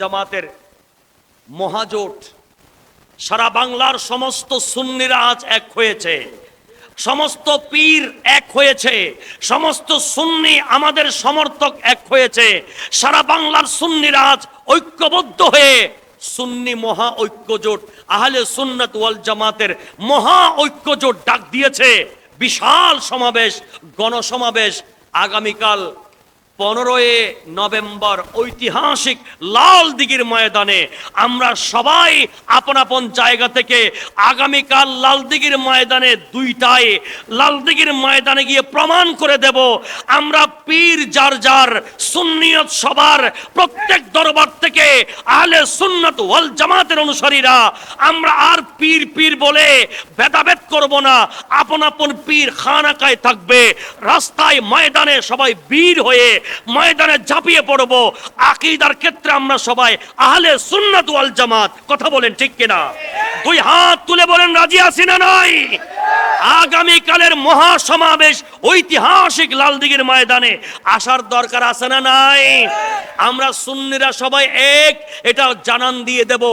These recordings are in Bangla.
জামাতের মহাজোট, সারা বাংলার সমস্ত সুন্নিরা আজ এক হয়েছে। সমস্ত পীর এক হয়েছে। সমস্ত সুন্নি আমাদের সমর্থক এক হয়েছে। সারা বাংলার সুন্নিরা আজ ঐক্যবদ্ধ হয়ে সুন্নি মহা ঐক্যজোট, আহলে সুন্নাত ওয়াল জামাতের মহা ঐক্যজোট ডাক দিয়েছে। বিশাল সমাবেশ, গণসমাবেশ আগামীকাল পনেরোই নভেম্বর ঐতিহাসিক লাল দিঘির ময়দানে আমরা সবাই আপন আপন জায়গা থেকে আগামীকাল লাল দিঘির ময়দানে দুইটায় লাল দিঘির ময়দানে গিয়ে প্রমাণ করে দেব। আমরা পীর, যার যার সুন্নিয়ত সবার প্রত্যেক দরবার থেকে আহলে সুন্নত ওয়াল জামাতের অনুসারীরা, আমরা আর পীর পীর বলে ভেদাভেদ করব না। আপন আপন পীর খানাকায় থাকবে। রাস্তায় ময়দানে সবাই বীর হয়ে ময়দানে ঝাঁপিয়ে পড়ব। আকিদার ক্ষেত্রে আমরা সবাই আহলে সুন্নাত ওয়াল জামাত। কথা বলেন ঠিক কিনা? দুই হাত তুলে বলেন, রাজি আছি না নাই? আগামী কালের মহা সমাবেশ ঐতিহাসিক লালদিঘির ময়দানে আসার দরকার আছে না নাই? আমরা সুন্নিরা সবাই এক, এটা জানান দিয়ে দেব।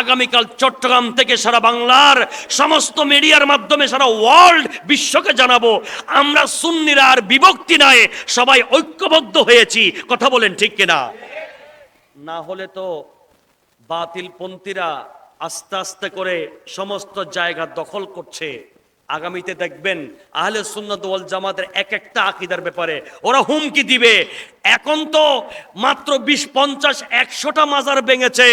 আগামীকাল চট্টগ্রাম থেকে সারা বাংলার সমস্ত মিডিয়ার মাধ্যমে সারা ওয়ার্ল্ড বিশ্বকে জানাব। আমরা সুন্নিরা আর বিভক্তি নয়, সবাই ঐক্যবদ্ধ হয়েছি। কথা বলেন ঠিক কিনা? না হলে তো বাতিলপন্থীরা আস্তে আস্তে করে সমস্ত জায়গা দখল করছে। আগামীতে দেখবেন আহলে সুন্নত জামাতের এক একটা আকিদার ব্যাপারে ওরা হুমকি দিবে। এখন তো মাত্র বিশ, পঞ্চাশ, একশোটা মাজার ভেঙেছে।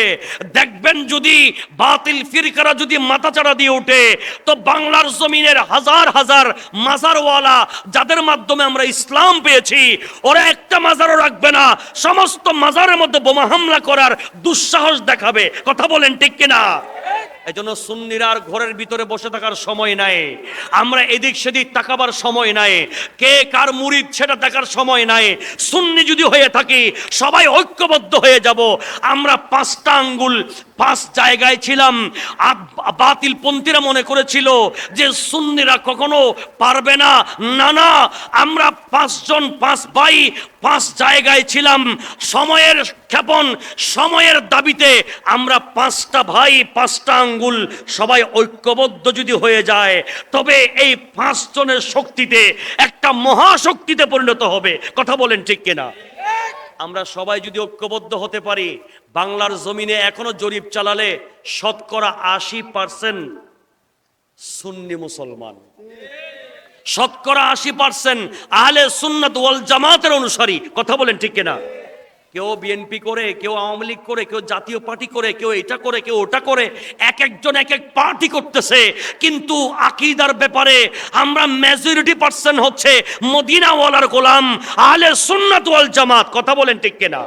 দেখবেন যদি বাতিল ফিরকারা যদি মাথাচাড়া দিয়ে ওঠে তো বাংলার জমিনের হাজার হাজার মাজারওয়ালা যাদের মাধ্যমে আমরা ইসলাম পেয়েছি, ওরা একটা মাজারও রাখবে না। সমস্ত মাজারের মধ্যে বোমা হামলা করার দুঃসাহস দেখাবে। কথা বলেন ঠিক কিনা? এই জন্য সুন্নিরা আর ঘরের ভিতরে বসে থাকার সময় নাই। আমরা এদিক সেদিক তাকাবার সময় নাই। কে কার মুরিদ সেটা দেখার সময় নাই। সুন্নি যদি হয়ে থাকি, সবাই ঐক্যবদ্ধ হয়ে যাব। আমরা পাঁচটা আঙ্গুল, পাঁচ জায়গায় ছিলাম। বাতিল পন্থীরা মনে করেছিল যে সুন্নিরা কখনো পারবে না। না না, আমরা পাঁচজন, পাঁচ ভাই পাঁচ জায়গায় ছিলাম। সময়ের ক্ষেপণ, সময়ের দাবিতে আমরা পাঁচটা ভাই, পাঁচটা আঙ্গুল, সবাই ঐক্যবদ্ধ যদি হয়ে যায়, তবে এই পাঁচজনের শক্তিতে একটা মহাশক্তিতে পরিণত হবে। কথা বলেন ঠিক কিনা? আমরা সবাই যদি ঐক্যবদ্ধ হতে পারি, বাংলার জমিনে এখনও জরিপ চালালে শতকরা আশি পার্সেন্ট সুন্নি মুসলমান। শতকরা আশি পার্সেন্ট আহলে সুন্নাত ওয়াল জামাতের অনুসারী। কথা বলেন ঠিক কিনা? কেউ বিএনপি করে, কেউ আওয়ামী লীগ করে, কেউ জাতীয় পার্টি করে, কেউ এটা করে, কেউ ওটা করে, এক একজন এক এক পার্টি করতেছে। কিন্তু আকিদার ব্যাপারে আমরা মেজরিটি পার্সেন্ট হচ্ছে মদিনাওয়ালার গোলাম, আহলে সুন্নাত ওয়াল জামাত। কথা বলেন ঠিক কিনা?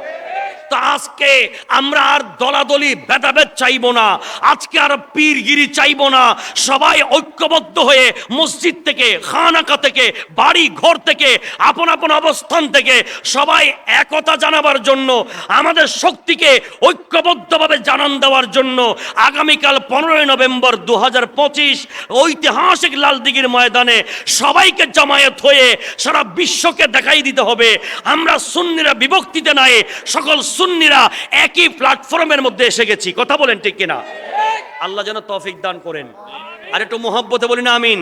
তো আজকে আমরা আর দলাদলি, ভেদাভেদ চাইব না। আজকে আর পীরগিরি চাইব না। সবাই ঐক্যবদ্ধ হয়ে মসজিদ থেকে, খানাকা থেকে বাড়ি ঘর থেকে, আপন আপন অবস্থান থেকে সবাই একতা জানাবার জন্য, আমাদের শক্তিকে ঐক্যবদ্ধভাবে জানান দেওয়ার জন্য আগামীকাল পনেরোই নভেম্বর দু হাজার পঁচিশ ঐতিহাসিক লালদিঘির ময়দানে সবাইকে জামায়াত হয়ে সারা বিশ্বকে দেখাই দিতে হবে। আমরা সুন্নিরা বিভক্তিতে নাই, সকল সুন্নিরা একই প্ল্যাটফর্মের মধ্যে এসে গেছি। কথা বলেন ঠিক কিনা? আল্লাহ যেন তফিক দান করেন। আর একটু মোহব্বতে বলি না আমিন।